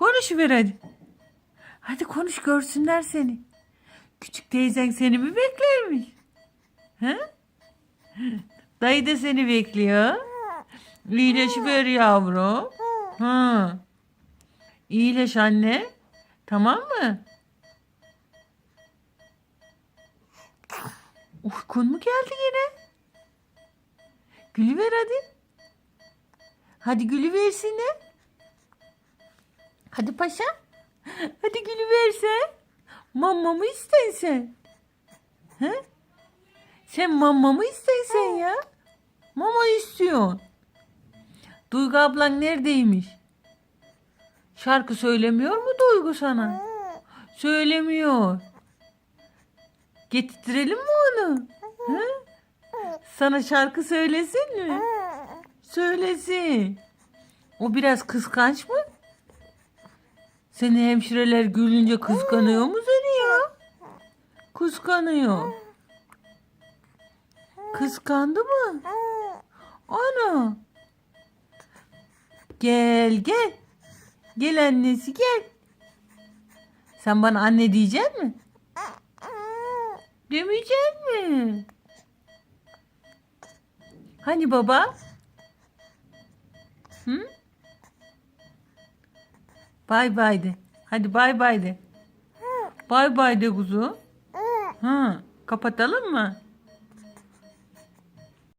Konuşuver hadi. Hadi konuş görsünler seni. Küçük teyzen seni mi beklermiş? He? Dayı da seni bekliyor. İyileşiver yavrum. Ha. İyileş anne. Tamam mı? Uykun mu geldi yine? Gülüver hadi. Hadi gülüversinler. Hadi paşa. Hadi gülüversen. Mamma mı istersen? He? Sen mamma mı istersen ya? Mama istiyorsun. Duygu ablan neredeymiş? Şarkı söylemiyor mu Duygu sana? Söylemiyor. Getirelim mi onu? He? Sana şarkı söylesin mi? Söylesin. O biraz kıskanç mı? Seni hemşireler gülünce kıskanıyor mu seni ya? Kıskanıyor. Kıskandı mı? Ana. Gel gel. Gel annesi gel. Sen bana anne diyecek mi? Demeyecek mi? Hani baba? Hı? Bay bay de. Hadi bay bay de. Bay bay de kuzu. Ha, kapatalım mı?